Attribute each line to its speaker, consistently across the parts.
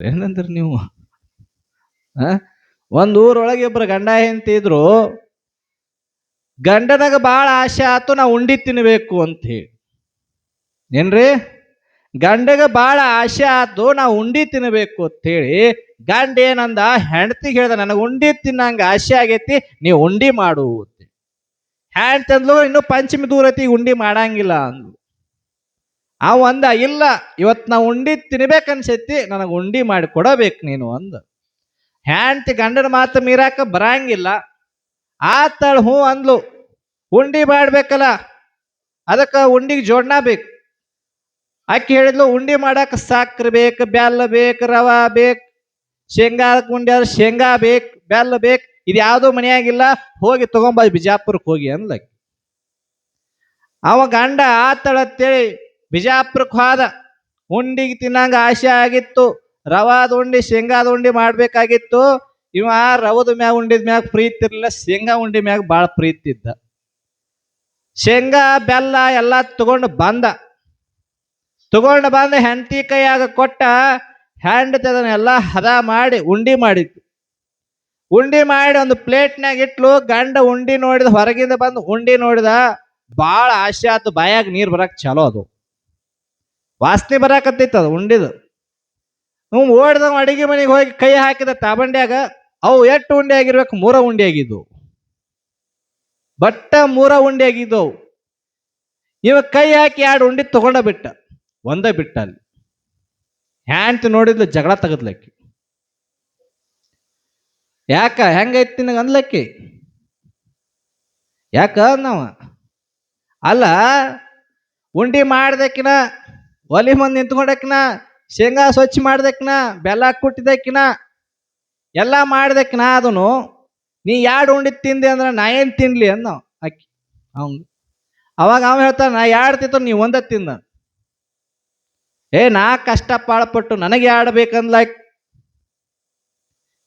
Speaker 1: ಏನಂದ್ರಿ ನೀವು? ಒಂದ್ ಊರೊಳಗೆ ಇಬ್ರು ಗಂಡ ಹೆಂಡತಿ ಇದ್ರು, ಗಂಡನಾಗ ಭಾಳ ಆಸೆ ಆತು, ನಾ ಉಂಡಿ ತಿನ್ಬೇಕು ಅಂತ ಹೇಳಿ. ಏನ್ರಿ? ಗಂಡಗ ಭಾಳ ಆಸೆ ಆತು, ನಾ ಉಂಡಿ ತಿನ್ಬೇಕು ಅಂತ ಹೇಳಿ, ಗಂಡ ಏನಂದ, ಹೆಂಡತಿಗೆ ಹೇಳ್ದ, ನನಗೆ ಉಂಡಿ ತಿನ್ನಂಗ ಆಸೆ ಆಗೈತಿ, ನೀ ಉಂಡಿ ಮಾಡು ಅಂತ ಹೆಂಡತಿ ಅಂದ್ಲು, ಇನ್ನು ಪಂಚಮಿ ದೂರತಿ ಉಂಡಿ ಮಾಡಂಗಿಲ್ಲ ಅಂದ್ಲು. ಅವ ಅಂದ ಇಲ್ಲ, ಇವತ್ ನಾ ಉಂಡಿ ತಿನ್ಬೇಕನ್ಸೈತಿ, ನನಗೆ ಉಂಡಿ ಮಾಡಿ ಕೊಡಬೇಕು ನೀನು ಅಂದ. ಹ್ಯಾಂಡ್ತಿ ಗಂಡನ ಮಾತು ಮೀರಾಕ ಬರಂಗಿಲ್ಲ. ಆತಳ ಹ್ಞೂ ಅಂದ್ಲು, ಉಂಡಿ ಮಾಡ್ಬೇಕಲ್ಲ, ಅದಕ್ಕೆ ಉಂಡಿಗೆ ಜೋಡ್ನ ಬೇಕು. ಆಕೆ ಹೇಳಿದ್ಲು, ಉಂಡಿ ಮಾಡಕ್ಕೆ ಸಕ್ರೆ ಬೇಕು ಬೆಲ್ಲ ಬೇಕು, ರವ ಬೇಕು, ಶೇಂಗಾ ಉಂಡಿ ಆದ್ರೆ ಶೇಂಗಾ ಬೇಕು ಬೆಲ್ಲ ಬೇಕು, ಇದು ಯಾವುದೋ ಮನೆಯಾಗಿಲ್ಲ, ಹೋಗಿ ತಗೊಂಬ ಬಿಜಾಪುರಕ್ಕೆ ಹೋಗಿ ಅಂದ್ಲಕ್ಕೆ ಅವ ಗಂಡ ಆತಳ ಅಂತೇಳಿ ಬಿಜಾಪುರಕ್ಕೆ ಹೋದ ಉಂಡಿಗೆ ತಿನ್ನಂಗ ಆಸೆ ಆಗಿತ್ತು, ರವಾದ ಉಂಡಿ, ಶೇಂಗಾದ ಉಂಡಿ ಮಾಡ್ಬೇಕಾಗಿತ್ತು. ಇವ ರವದ ಮ್ಯಾಗ ಉಂಡಿದ ಮ್ಯಾಗ ಪ್ರೀತಿ ಇರಲಿಲ್ಲ, ಶೇಂಗಾ ಉಂಡಿ ಮ್ಯಾಗ ಭಾಳ ಪ್ರೀತಿ ಇದ್ದ. ಶೇಂಗಾ, ಬೆಲ್ಲ ಎಲ್ಲ ತಗೊಂಡು ಬಂದ. ತಗೊಂಡು ಬಂದ, ಹೆಂಡತಿ ಕೈಯಾಗ ಕೊಟ್ಟ ಹೆಂಡತಿ ಅದನ್ನೆಲ್ಲ ಹದ ಮಾಡಿ ಉಂಡಿ ಮಾಡಿತ್ತು. ಉಂಡಿ ಮಾಡಿ ಒಂದು ಪ್ಲೇಟ್ನಾಗ ಇಟ್ಲು, ಗಂಡ ಉಂಡಿ ನೋಡಿದ, ಹೊರಗಿಂದ ಬಂದು ಉಂಡಿ ನೋಡಿದ ಭಾಳ ಆಸೆ ಆತು, ಬಾಯಾಗ ನೀರು ಬರಕ್ ಚಲೋ ಅದು. ವಾಸನೆ ಬರಾಕತ್ತೈತೆ ಅದು, ಉಂಡಿದು. ಹ್ಞೂ ಓಡ್ದ ಅಡಿಗೆ ಮನೆಗೆ ಹೋಗಿ ಕೈ ಹಾಕಿದ ತಾಬಂಡ್ಯಾಗ ಅವು ಎಷ್ಟು ಉಂಡೆ ಆಗಿರ್ಬೇಕು ಮೂರ ಉಂಡೆ ಆಗಿದ್ದವು ಬಟ್ಟ ಮೂರ ಉಂಡೆ ಆಗಿದ್ದವು ಇವ ಕೈ ಹಾಕಿ ಎರಡು ಉಂಡಿ ತಗೊಂಡ ಬಿಟ್ಟ. ಒಂದ ಬಿಟ್ಟ ಅಲ್ಲಿ. ಹ್ಯಾಂಡ್ ನೋಡಿದ್ಲು ಜಗಳ ತೆಗದ್ಲಕ್ಕಿ. ಯಾಕ? ಹೆಂಗೈತಿ ನಿನಗೆ ಅನ್ಲಕ್ಕಿ ಯಾಕ ನಾವ ಅಲ್ಲ, ಉಂಡಿ ಮಾಡ್ದಕ್ಕಿನ ಒಲಿ ಮುಂದೆ ನಿಂತ್ಕೊಂಡಕ್ಕಿನ ಶೇಂಗಾ ಸ್ವಚ್ಛ ಮಾಡ್ದಕ್ಕಿನ ಬೆಲ್ಲ ಕುಟ್ಟಿದಕ್ಕಿನ ಎಲ್ಲ ಮಾಡ್ದಕ್ಕಿನ ಅದನ್ನು ನೀ ಎರಡು ಉಂಡಿ ತಿಂದೆ ಅಂದ್ರೆ ನಾ ಏನು ತಿನ್ಲಿ ಅಂದ ಅಕ್ಕಿ ಅವ್ನು ಅವಾಗ ಅವ ಹೇಳ್ತಾನೆ, ನಾ ಎರಡು ತಿಂತ ನೀ ಒಂದ ತಿಂದ ಏ, ನಾ ಕಷ್ಟ ಪಾಳ್ಪಟ್ಟು ನನಗೆ ಆಡ್ಬೇಕಂದ್ಲ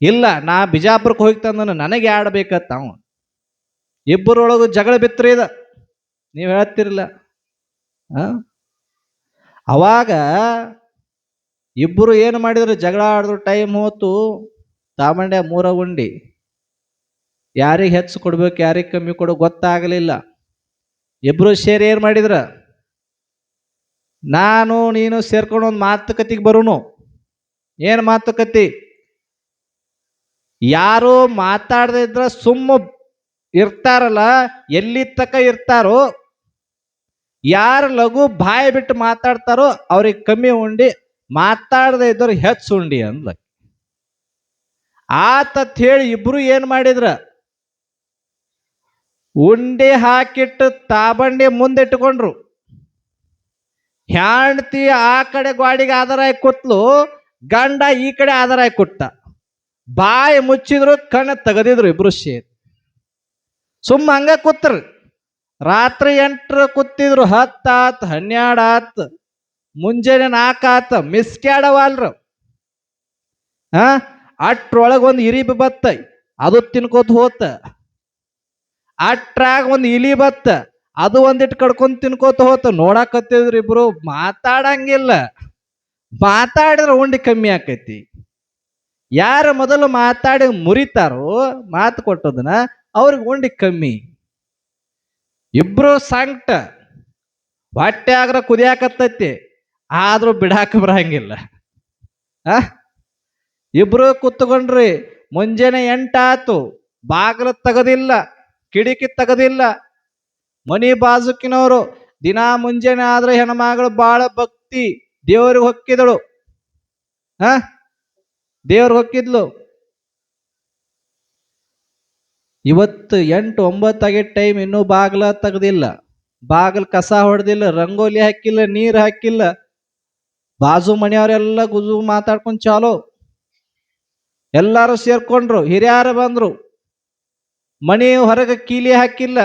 Speaker 1: ಇಲ್ಲ, ನಾ ಬಿಜಾಪುರಕ್ಕೆ ಹೋಗಿ ತಂದನು ನನಗೆ ಆಡ್ಬೇಕತ್ತ ಅವ. ಇಬ್ಬರೊಳಗು ಜಗಳ ಬಿತ್ರಿ ಇದ ನೀವು ಹೇಳ್ತಿರ್ಲ. ಆ? ಅವಾಗ ಇಬ್ಬರು ಏನು ಮಾಡಿದ್ರು? ಜಗಳ ಆಡಿದ್ರು. ಟೈಮ್ ಹೋತು. ತಾಮಂಡ್ಯ ಮೂರ ಉಂಡಿ. ಯಾರಿಗೆ ಹೆಚ್ಚು ಕೊಡ್ಬೇಕು, ಯಾರಿಗೆ ಕಮ್ಮಿ ಕೊಡೋ ಗೊತ್ತಾಗಲಿಲ್ಲ. ಇಬ್ಬರು ಸೇರಿ ಏನು ಮಾಡಿದ್ರ? ನಾನು, ನೀನು ಸೇರ್ಕೊಂಡು ಒಂದು ಮಾತುಕತೆಗೆ ಬರೋನು ಏನು ಮಾತುಕತೆ? ಯಾರು ಮಾತಾಡದೇ ಇದ್ರ ಸುಮ್ಮ ಇರ್ತಾರಲ್ಲ ಎಲ್ಲಿ ತಕ ಇರ್ತಾರೋ ಯಾರು ಲಘು ಬಾಯಿ ಬಿಟ್ಟು ಮಾತಾಡ್ತಾರೋ ಅವ್ರಿಗೆ ಕಮ್ಮಿ ಉಂಡಿ, ಮಾತಾಡದೆ ಇದ್ದವ್ರು ಹೆಚ್ಚು ಉಂಡಿ ಅಂದ್ಲ ಆತತ್ ಹೇಳಿ ಇಬ್ರು ಏನ್ ಮಾಡಿದ್ರ? ಉಂಡೆ ಹಾಕಿಟ್ಟು ತಾಬಂಡಿ ಮುಂದಿಟ್ಕೊಂಡ್ರು. ಹ್ಯಾಂಡ್ತಿ ಆ ಕಡೆ ಗ್ವಾಡಿಗೆ ಆಧಾರಾಗಿ ಕೂತ್ಲು, ಗಂಡ ಈ ಕಡೆ ಆಧಾರಾಗಿ ಕೊಟ್ಟ. ಬಾಯಿ ಮುಚ್ಚಿದ್ರು, ಕಣ್ಣು ತೆಗೆದಿದ್ರು ಇಬ್ರು ಸೇರಿ ಸುಮ್ಮ ಹಂಗ ಕೂತ್ರು. ರಾತ್ರಿ ಎಂಟ್ರ ಕೂತಿದ್ರು ಹತ್ತಾತ್ ಹನ್ನೆರಡಾತ್ ಮುಂಜಾನೆ ನಾಲ್ಕು ಮಿಸ್ ಮಿಸ್ಕ್ಯಾಡವಲ್ರು. ಹಾ, ಅಟ್ರೊಳಗೆ ಒಂದು ಇರಿಬಿ ಬತ್ತ, ಅದು ತಿನ್ಕೋತ ಹೋತ. ಅಟ್ರಾಗ ಒಂದು ಇಲಿ ಬತ್ತ, ಅದು ಒಂದಿಟ್ಟು ಕಡ್ಕೊಂಡ್ ತಿನ್ಕೋತ ಹೋತ. ನೋಡಾಕತ್ತಿದ್ರು ಇಬ್ರು, ಮಾತಾಡಂಗಿಲ್ಲ. ಮಾತಾಡಿದ್ರೆ ಉಂಡಿ ಕಮ್ಮಿ ಆಕೈತಿ. ಯಾರು ಮೊದಲು ಮಾತಾಡಿ ಮುರಿತಾರೋ ಮಾತು ಕೊಟ್ಟದನ್ನ ಅವ್ರಿಗೆ ಉಂಡಿ ಕಮ್ಮಿ. ಇಬ್ರು ಸಂಕಟ ಹೊಟ್ಟೆ ಆಗ್ರ ಕುದಿಯಾಕತ್ತೈತಿ, ಆದ್ರೂ ಬಿಡಾಕ ಬರಂಗಿಲ್ಲ. ಆ? ಇಬ್ರು ಕುತ್ಕೊಂಡ್ರಿ, ಮುಂಜಾನೆ ಎಂಟಾತು, ಬಾಗಿಲು ತೆಗದಿಲ್ಲ ಕಿಡಿಕಿ ತೆಗದಿಲ್ಲ. ಮನಿ ಬಾಜುಕಿನವರು ದಿನಾ ಮುಂಜಾನೆ ಆದ್ರೆ ಹೆಣ್ಮಗಳು ಬಹಳ ಭಕ್ತಿ, ದೇವ್ರಿಗೆ ಹೊಕ್ಕಿದಳು. ಹ ದೇವ್ರಿಗೆ ಹೊಕ್ಕಿದ್ಲು. ಇವತ್ತು ಎಂಟು ಒಂಬತ್ತಾಗೆ ಟೈಮ್ ಇನ್ನೂ ಬಾಗಿಲ ತೆಗೆದಿಲ್ಲ. ಬಾಗಿಲು ಕಸ ಹೊಡೆದಿಲ್ಲ, ರಂಗೋಲಿ ಹಾಕಿಲ್ಲ, ನೀರು ಹಾಕಿಲ್ಲ. ಬಾಜು ಮನೆಯವರೆಲ್ಲ ಗುಜು ಮಾತಾಡ್ಕೊಂಡು ಚಾಲೋ. ಎಲ್ಲರೂ ಸೇರ್ಕೊಂಡ್ರು, ಹಿರಿಯರು ಬಂದ್ರು. ಮನೆ ಹೊರಗೆ ಕೀಲಿ ಹಾಕಿಲ್ಲ,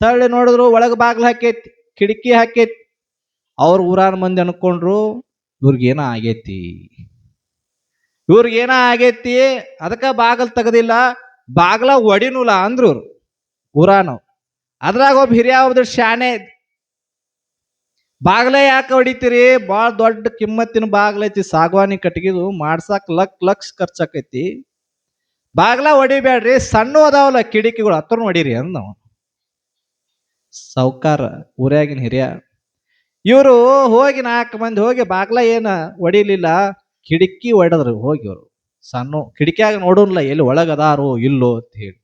Speaker 1: ತಳ್ಳಿ ನೋಡಿದ್ರು ಒಳಗೆ ಬಾಗಿಲು ಹಾಕೈತಿ, ಕಿಟಕಿ ಹಾಕೈತಿ. ಅವ್ರ ಊರಾನ ಮಂದಿ ಅನ್ಕೊಂಡ್ರು ಇವ್ರಿಗೇನ ಆಗೈತಿ? ಇವ್ರಿಗೇನ ಆಗೈತಿ? ಅದಕ್ಕೆ ಬಾಗಿಲು ತೆಗದಿಲ್ಲ ಬಾಗ್ಲ ಒಡಿನೂಲ ಅಂದ್ರು ಇವ್ರು ಊರಾನವ್ ಅದ್ರಾಗ ಒಬ್ಬ ಹಿರಿಯ ಒಬ್ಬ ಶಾನೆ ಬಾಗ್ಲ ಯಾಕೆ ಹೊಡಿತೀರಿ ಭಾಳ ದೊಡ್ಡ ಕಿಮ್ಮತ್ತಿನ ಬಾಗ್ಲ ಐತಿ, ಸಾಗವಾನಿ ಕಟ್ಗಿದು ಮಾಡ್ಸಕ್ ಲಕ್ ಲಕ್ಷ ಖರ್ಚಾಕೈತಿ. ಬಾಗ್ಲ ಹೊಡಿಬೇಡ್ರಿ ಸಣ್ಣ ಅದಾವಲ್ಲ ಕಿಡಿಕಿಗಳು ಹತ್ರ ಹೊಡೀರಿ ಅಂದ್ ನಾವು ಸಾವ್ಕಾರ ಊರ್ಯಾಗಿನ ಹಿರಿಯ. ಇವರು ಹೋಗಿ ನಾಲ್ಕು ಮಂದಿ ಹೋಗಿ ಬಾಗ್ಲ ಏನ ಹೊಡಿಲಿಲ್ಲ ಕಿಡಿಕಿ ಹೊಡೆದ್ರು ಹೋಗಿ ಅವರು ಸಣ್ಣ ಕಿಟಕಿಯಾಗ ನೋಡೋನ್ಲ, ಎಲ್ಲಿ ಒಳಗದಾರೋ ಇಲ್ಲೋ ಅಂತ ಹೇಳಿ.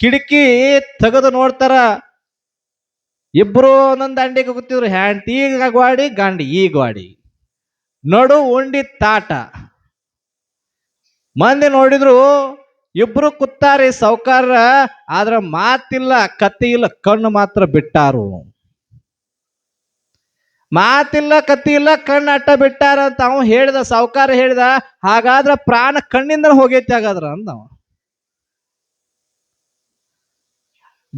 Speaker 1: ಕಿಟಕಿ ತೆಗೆದು ನೋಡ್ತಾರ, ಇಬ್ರು ಒಂದೊಂದು ದಂಡಿಗೆ ಗೊತ್ತಿದ್ರು ಹ್ಯಾಂಡ್ ಈಗ ಗ್ವಾಡಿ ಗಾಂಡಿ ಈ ಗ್ವಾಡಿ ನಡು ಉಂಡಿ ತಾಟ. ಮಂದಿ ನೋಡಿದ್ರು, ಇಬ್ರು ಕುತ್ತಾರಿ, ಸೌಕಾರ, ಆದ್ರ ಮಾತಿಲ್ಲ ಕತ್ತಿ ಇಲ್ಲ ಕಣ್ಣು ಮಾತ್ರ ಬಿಟ್ಟಾರು. ಮಾತಿಲ್ಲ ಕತ್ತಿ ಇಲ್ಲ ಕಣ್ಣು ಅಟ್ಟ ಬಿಟ್ಟಾರ ಅಂತ ಅವ ಹೇಳಿದ, ಸಾವುಕಾರ ಹೇಳಿದ, ಹಾಗಾದ್ರ ಪ್ರಾಣ ಕಣ್ಣಿಂದ ಹೋಗೈತಿ ಹಾಗಾದ್ರ ಅಂದವ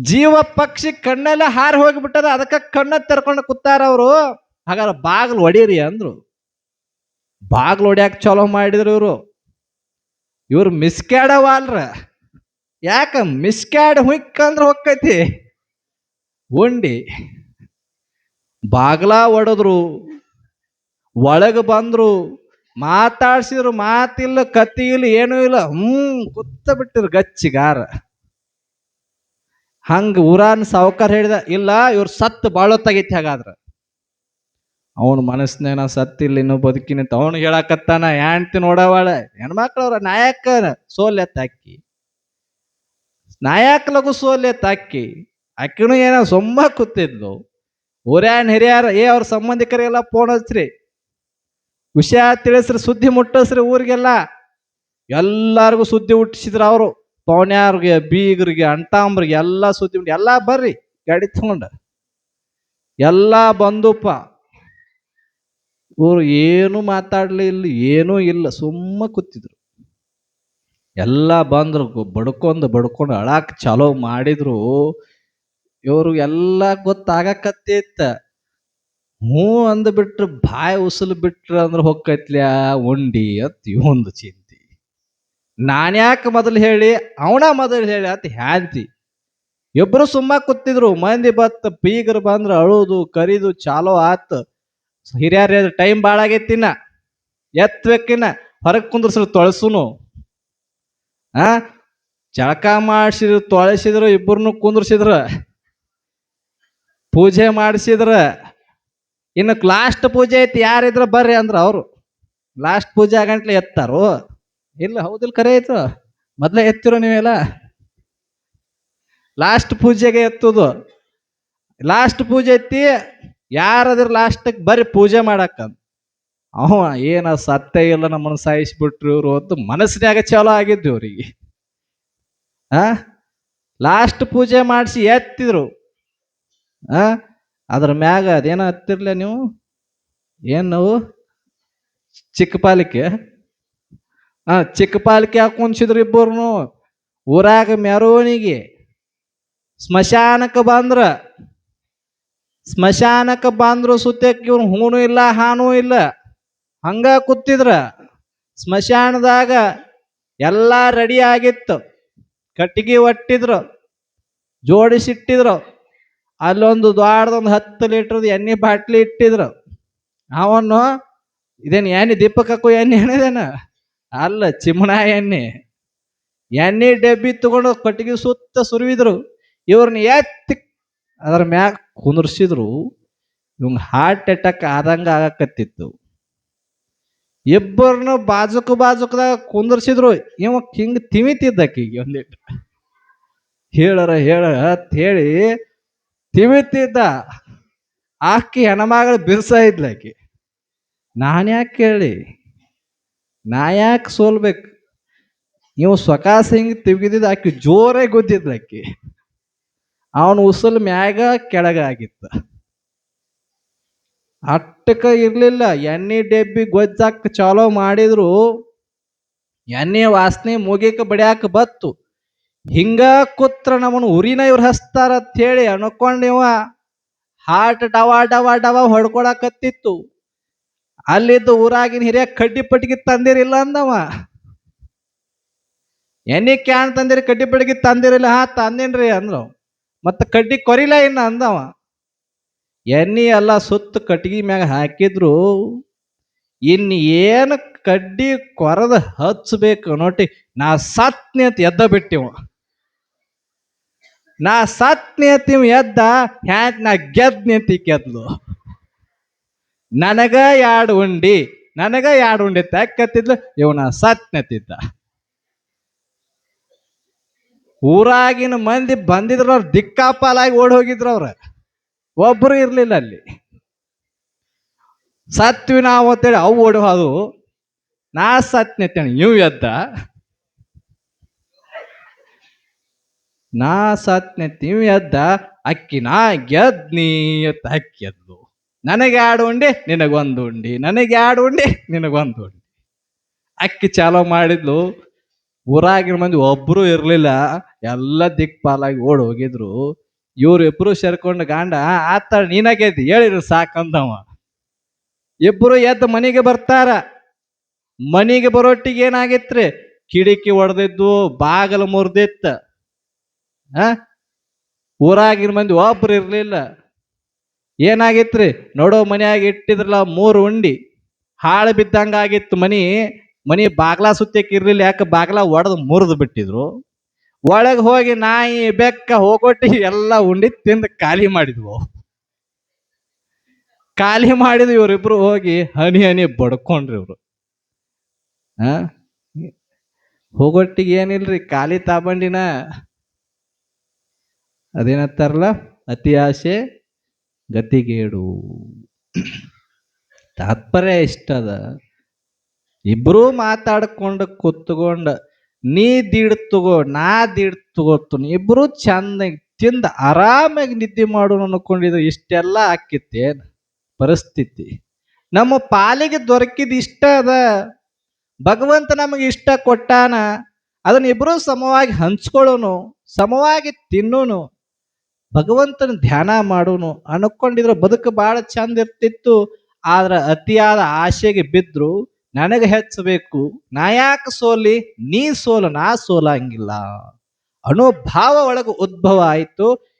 Speaker 1: ಜೀವ, ಪಕ್ಷಿ, ಕಣ್ಣೆಲ್ಲ ಹಾರಿ ಹೋಗಿಬಿಟ್ಟದ, ಅದಕ್ಕೆ ಕಣ್ಣ ತೆರ್ಕೊಂಡು ಕೂತಾರ ಅವರು. ಹಾಗಾದ್ರೆ ಬಾಗ್ಲು ಹೊಡೀರಿ ಅಂದ್ರು. ಬಾಗ್ಲು ಹೊಡ್ಯಾಕ ಚಲೋ ಮಾಡಿದ್ರು ಇವರು. ಇವ್ರು ಮಿಸ್ಕ್ಯಾಡವಾಲ್ರ. ಯಾಕ ಮಿಸ್ಕ್ಯಾಡ್ ಹುಯ್ಕಂದ್ರ ಹೊಕ್ಕೈತಿ. ಉಂಡಿ. ಬಾಗ್ಲ ಒಡೆದ್ರು, ಒಳಗೆ ಬಂದರು, ಮಾತಾಡ್ಸಿದ್ರು ಮಾತಿಲ್ಲ, ಕತ್ತಿ ಇಲ್ಲ, ಏನೂ ಇಲ್ಲ. ಹ್ಮ್, ಕುತ್ತ ಬಿಟ್ಟಿರು ಗಚ್ಚಿಗಾರ. ಹಂಗ ಊರಾನ್ ಸಾವುಕಾರ ಹೇಳಿದ, ಇಲ್ಲ, ಇವ್ರು ಸತ್ತು ಬಾಳೊತ್ತಾಗೈತಿ ಹಾಗಾದ್ರ. ಅವನ ಮನಸ್ನೇನ ಸತ್ತಿಲ್ಲ, ಇನ್ನೂ ಬದುಕಿನಂತ ಅವನು ಹೇಳಕತ್ತಾನ ಯಾಂತಿ ನೋಡವಾಳ ಹೆಣ್ಮಕ್ಳವ್ರ ನಾಯಕ ಸೋಲೆ ತಾಕಿ ನಾಯಕ ಲಗು ಸೋಲೆ ತಾಕಿ ಅಕ್ಕಿನೂ ಏನೋ ಸೊಮ್ಮ ಕೂತಿದ್ಲು. ಊರ್ಯಾನ್ ಹಿರಿಯರ್, ಏ ಅವ್ರ ಸಂಬಂಧಿಕರಿಗೆಲ್ಲ ಫೋನ್ ಹಚ್ಚ್ರಿ. ವಿಷಯ ತಿಳಿಸ್ರಿ, ಸುದ್ದಿ ಮುಟ್ಟಿಸ್ರಿ ಊರಿಗೆಲ್ಲ. ಎಲ್ಲಾರ್ಗು ಸುದ್ದಿ ಹುಟ್ಟಿಸಿದ್ರು ಅವರು. ಪೌಣ್ಯಾರ್ಗೆ, ಬೀಗರಿಗೆ ಅಂಟಾಂಬ್ರಿಗೆ ಎಲ್ಲ ಸುದ್ದಿ ಮುಟ್ಟಿ ಎಲ್ಲ ಬರ್ರಿ, ಗಾಡಿ ತಗೊಂಡ. ಎಲ್ಲ ಬಂದುಪ್ಪ ಇವ್ರು ಏನು ಮಾತಾಡಲಿಲ್ಲ ಏನೂ ಇಲ್ಲ, ಸುಮ್ಮ ಕೂತಿದ್ರು. ಎಲ್ಲ ಬಂದ್ರು, ಬಡ್ಕೊಂಡ್, ಬಡ್ಕೊಂಡು ಅಳಾಕ್ ಚಾಲೋ ಮಾಡಿದ್ರು. ಇವರು ಎಲ್ಲ ಗೊತ್ತಾಗಕತ್ತೈತ. ಹ್ಞೂ ಅಂದ್ಬಿಟ್ರು, ಬಾಯಿ ಉಸಲು ಬಿಟ್ರ ಅಂದ್ರೆ ಹೊಕ್ಕೈತ್ಲ್ಯಾ ಉಂಡಿ ಅಂತ ಇವೊಂದು ಚಿಂತಿ. ನಾನ್ಯಾಕೆ ಮೊದಲು ಹೇಳಿ, ಅವನ ಮೊದಲು ಹೇಳಿ ಅಂತ ಹ್ಯಾಂತಿ. ಇಬ್ಬರು ಸುಮ್ಮ ಕೂತಿದ್ರು, ಮಂದಿ ಬತ್ತ ಬೀಗರು ಬಂದ್ರೆ ಅಳುದು, ಕರಿದು, ಚಾಲೋ ಆತ್. ಹಿರಿಯರ ಟೈಮ್ ಬಾಳಾಗೈತಿನ ಎತ್ ಎತ್ತಬೇಕಿನ ಹೊರಗೆ ಕುಂದ್ರಸ್ರು ತೊಳಸುನು. ಆ ಚಳಕ ಮಾಡಿಸಿದ್ರು, ತೊಳಸಿದ್ರು ಇಬ್ಬರನ್ನು ಕುಂದ್ರಸಿದ್ರ. ಪೂಜೆ ಮಾಡಿಸಿದ್ರ, ಇನ್ನು ಲಾಸ್ಟ್ ಪೂಜೆ ಐತಿ, ಯಾರಿದ್ರೆ ಬರ್ರಿ ಅಂದ್ರೆ ಅವರು. ಲಾಸ್ಟ್ ಪೂಜೆ ಆಗಂಟ್ಲೆ ಎತ್ತಾರು. ಇಲ್ಲ, ಹೌದಿಲ್ಲ ಕರೆ ಆಯ್ತು. ಮೊದ್ಲೇ ಎತ್ತಿರೋ ನೀವೆಲ್ಲ. ಲಾಸ್ಟ್ ಪೂಜೆಗೆ ಎತ್ತುದು. ಲಾಸ್ಟ್ ಪೂಜೆ ಐತಿ, ಯಾರದ್ರ ಲಾಸ್ಟಿಗೆ ಬರ್ರಿ ಪೂಜೆ ಮಾಡಕ್ಕ ಅವ ಏನ ಸತ್ಯ ಇಲ್ಲ ನಮ್ಮನ್ನು ಸಾಯಿಸ್ಬಿಟ್ರು ಇವ್ರು ಅಂತ ಮನಸ್ಸಿನಾಗ ಚಲೋ ಆಗಿದ್ದು ಅವ್ರಿಗೆ. ಆ? ಲಾಸ್ಟ್ ಪೂಜೆ ಮಾಡಿಸಿ ಎತ್ತಿದ್ರು. ಆ? ಅದ್ರ ಮ್ಯಾಗ ಅದೇನ ಹತ್ತಿರ್ಲ ನೀವು? ಏನು ನಾವು? ಚಿಕ್ಕ ಪಾಲಿಕೆ? ಆ, ಚಿಕ್ಕ ಪಾಲಿಕೆ ಹಾಕೊಂಡ್ಸಿದ್ರು ಇಬ್ಬರು ಊರಾಗ ಮೆರವಣಿಗೆ, ಸ್ಮಶಾನಕ್ಕೆ ಬಂದ್ರ, ಸ್ಮಶಾನಕ್ಕೆ ಬಂದ್ರು ಸುತ್ತಕ್ಕೆ ಇವ್ನು ಹೂನು ಇಲ್ಲ, ಹಾನೂ ಇಲ್ಲ, ಹಂಗ ಕೂತಿದ್ರ, ಸ್ಮಶಾನದಾಗ ಎಲ್ಲ ರೆಡಿ ಆಗಿತ್ತು, ಕಟ್ಟಿಗೆ ಒಟ್ಟಿದ್ರು, ಜೋಡಿಸಿಟ್ಟಿದ್ರು. ಅಲ್ಲೊಂದು ದೊಡ್ಡದೊಂದು ಹತ್ತು ಲೀಟ್ರದ್ದು ಎಣ್ಣೆ ಬಾಟ್ಲಿ ಇಟ್ಟಿದ್ರು. ಅವನು, ಇದೇನು ಎಣ್ಣೆ ದೀಪಕ್ಕೂ ಎಣ್ಣೆ ಏನಿದೇನ? ಅಲ್ಲ, ಚಿಮಣ ಎಣ್ಣೆ. ಎಣ್ಣೆ ಡಬ್ಬಿ ತಗೊಂಡು ಕಟ್ಟಿಗೆ ಸುತ್ತ ಸುರುವಿದ್ರು. ಇವ್ರನ್ನ ಎತ್ತಿ ಅದ್ರ ಮ್ಯಾಗ ಕುಂದರ್ಸಿದ್ರು. ಇವಂಗ ಹಾರ್ಟ್ ಅಟ್ಯಾಕ್ ಆದಂಗ ಆಗಕತ್ತಿತ್ತು. ಇಬ್ಬರನ್ನು ಬಾಜುಕು ಬಾಜುಕದಾಗ ಕುಂದರ್ಸಿದ್ರು. ಇವ ಹಿಂಗ್ ತಿಮಿತಿದ್ದಕ್ಕೀಗ ಒಂದಿಟ್ಟು ಹೇಳರ ಹೇಳ ಹೇಳಿ ತಿವಿತಿದ್ದ ಆಕಿ ಹೆಣ್ಮಗಳು ಬಿರ್ಸ ಇದ್ಲಾಕಿ ನಾನು ಯಾಕೆ ಕೇಳಿ? ನಾ ಯಾಕೆ ಸೋಲ್ಬೇಕು? ನೀವು ಸ್ವಕಾಸ ಹಿಂಗ್ ತಿಗಿದಿದ್ದ ಆಕಿ ಜೋರೇ ಗುದ್ದಿದ್ಲಕ್ಕಿ ಅವನ ಉಸಲ್ ಮ್ಯಾಗ ಕೆಳಗ ಆಗಿತ್ತ. ಅಟ್ಟಕ ಇರ್ಲಿಲ್ಲ, ಎಣ್ಣೆ ಡೆಬ್ಬಿ ಗೊಜ್ಜಾಕ ಚಾಲೋ ಮಾಡಿದ್ರು, ಎಣ್ಣೆ ವಾಸನೆ ಮುಗಿಕ ಬಡಿಯಾಕ ಬತ್ತು. ಹಿಂಗ ಕೂತ್ರ ನಮ್ಮನ್ನು ಉರಿನ ಇವ್ರು ಹಸ್ತಾರ ಹೇಳಿ ಅನ್ಕೊಂಡಿವ ಹಾರ್ಟ್ ಡವ ಡವ ಡವ ಹೊಡ್ಕೊಳಕತ್ತಿತ್ತು. ಅಲ್ಲಿದ್ದ ಊರಾಗಿನ ಹಿರಿಯ ಕಡ್ಡಿ ಪಟ್ಟಿಗೆ ತಂದಿರಿಲ್ಲ ಅಂದವ. ಎಣ್ಣೆ ಕ್ಯಾನ್ ತಂದಿರಿ ಕಡ್ಡಿ ಪಟ್ಟಿಗೆ ತಂದಿರಿಲ್ಲ ಹಾ ತಂದಿನ್ರಿ ಅಂದ್ರು ಮತ್ತೆ ಕಡ್ಡಿ ಕೊರಿಲ ಇನ್ನ ಅಂದವ. ಎಣ್ಣೆ ಎಲ್ಲ ಸುತ್ತ ಕಟ್ಟಿಗೆ ಮ್ಯಾಗ ಹಾಕಿದ್ರು. ಇನ್ನು ಏನು ಕಡ್ಡಿ ಕೊರದ ಹಚ್ಚಬೇಕು ನೋಟಿ ನಾ ಸತ್ನಿ ಎದ್ದ ಬಿಟ್ಟಿವ. ನಾ ಸತ್ನಿ ಅಂತಿವ್ ಎದ್ದ ಹ್ಯಾಂಕ್ ನಾ ಗೆದ್ನಿ ಅಂತ ಗೆದ್ಲು. ನನಗ ಎರಡು ಉಂಡಿ, ನನಗ ಎರಡು ಉಂಡಿ ತಕ್ಕತ್ತಿದ್ಲು ಇವನ ಸತ್ನತಿದ್ದ ಊರಾಗಿನ ಮಂದಿ ಬಂದಿದ್ರು ಅವ್ರು ದಿಕ್ಕಾಪಾಲಾಗಿ ಓಡಿ ಹೋಗಿದ್ರು ಅವ್ರ. ಒಬ್ರು ಇರ್ಲಿಲ್ಲ ಅಲ್ಲಿ. ಸತ್ವಿ ನಾವು ಅಂತೇಳಿ ಅವು ಓಡಿ ಹೋದವು. ನಾ ಸತ್ನೆತ್ತೇನೆ ಇವು ಎದ್ದ. ನಾ ಸತ್ನೆ ಎದ್ದ ಅಕ್ಕಿ ನಾ ಗೆದ್ನಿ ಅಂತ ಅಕ್ಕಿ ನನಗೆ ಎರಡು ಉಂಡೆ ನಿನಗೊಂದು ಉಂಡಿ. ನನಗೆ ಎರಡು ಉಂಡೆ ನಿನಗೊಂದು ಉಂಡಿ. ಅಕ್ಕಿ ಚಾಲೋ ಮಾಡಿದ್ಲು. ಊರಾಗಿನ ಮಂದಿ ಒಬ್ರು ಇರಲಿಲ್ಲ. ಎಲ್ಲ ದಿಕ್ಪಾಲಾಗಿ ಓಡ್ ಹೋಗಿದ್ರು ಇವ್ರು ಇಬ್ರು ಸೇರ್ಕೊಂಡು ಗಾಂಡ ಆತ ನೀನಾಗೆದ್ದಿ ಹೇಳಿರು ಸಾಕಂದವ. ಇಬ್ರು ಎದ್ದು ಮನೆಗೆ ಬರ್ತಾರ. ಮನೆಗೆ ಬರೋಟ್ಟಿಗೆ ಏನಾಗಿತ್ರಿ? ಕಿಡಿಕಿ ಒಡೆದಿದ್ದು, ಬಾಗಲು ಮುರಿದಿತ್ತ. ಊರಾಗಿನ ಮಂದಿ ಒಬ್ರು ಇರಲಿಲ್ಲ. ಏನಾಗಿತ್ರಿ? ನೋಡೋ ಮನ್ಯಾಗ ಇಟ್ಟಿದ್ರಲ್ಲ ಮೂರು ಉಂಡಿ. ಹಾಳು ಬಿದ್ದಂಗ ಆಗಿತ್ತು ಮನಿ. ಮನಿ ಬಾಗ್ಲ ಸುತ್ತಕ್ಕೆ ಇರ್ಲಿಲ್ಲ. ಯಾಕೆ ಬಾಗ್ಲ ಒಡೆದು ಮುರಿದು ಬಿಟ್ಟಿದ್ರು. ಒಳಗೆ ಹೋಗಿ ನಾಯಿ ಬೆಕ್ಕ ಹೋಗೋಟಿ ಎಲ್ಲ ಉಂಡಿ ತಿಂದು ಖಾಲಿ ಮಾಡಿದ್ವು. ಖಾಲಿ ಮಾಡಿದ್ವು ಇವರಿಬ್ರು ಹೋಗಿ ಹನಿ ಹನಿ ಬಡ್ಕೊಂಡ್ರಿ ಇವರು. ಹೋಗೊಟ್ಟಿಗೆ ಏನಿಲ್ರಿ? ಖಾಲಿ ತಾಬಂಡಿನ ಅದೇನತ್ತಾರಲ್ಲ ಅತಿ ಆಸೆ ಗತಿಗೇಡು. ತಾತ್ಪರ್ಯ ಇಷ್ಟದ ಇಬ್ಬರೂ ಮಾತಾಡ್ಕೊಂಡು ಕೂತ್ಕೊಂಡು, ನೀ ದಿಡ್ ತಗೋ, ನಾ ದಿಡ್ ತಗೋತೀನಿ, ಇಬ್ರು ಚಂದ ತಿಂದ ಆರಾಮಾಗಿ ನಿದ್ದೆ ಮಾಡೋಣ ಅನ್ಕೊಂಡಿದ್ರು ಇಷ್ಟೆಲ್ಲ ಆಕಿತ್ತೆ ಪರಿಸ್ಥಿತಿ. ನಮ್ಮ ಪಾಲಿಗೆ ದೊರಕಿದ ಇಷ್ಟ ಅದ. ಭಗವಂತ ನಮಗೆ ಇಷ್ಟ ಕೊಟ್ಟಾನ. ಅದನ್ನ ಇಬ್ರು ಸಮವಾಗಿ ಹಂಚ್ಕೊಳ್ಳೋನು, ಸಮವಾಗಿ ತಿನ್ನೋನು. ಭಗವಂತನ ಧ್ಯಾನ ಮಾಡೋನು ಅನ್ಕೊಂಡಿದ್ರೆ ಬದುಕು ಬಹಳ ಚಂದ ಇರ್ತಿತ್ತು. ಆದ್ರ ಅತಿಯಾದ ಆಸೆಗೆ ಬಿದ್ರು, ನನಗೆ ಹೆಚ್ಚಬೇಕು, ನಾ ಯಾಕೆ ಸೋಲಿ, ನೀ ಸೋಲು, ನಾ ಸೋಲಂಗಿಲ್ಲ. ಅನ್ನೋ ಒಳಗೆ ಉದ್ಭವ ಆಯ್ತು.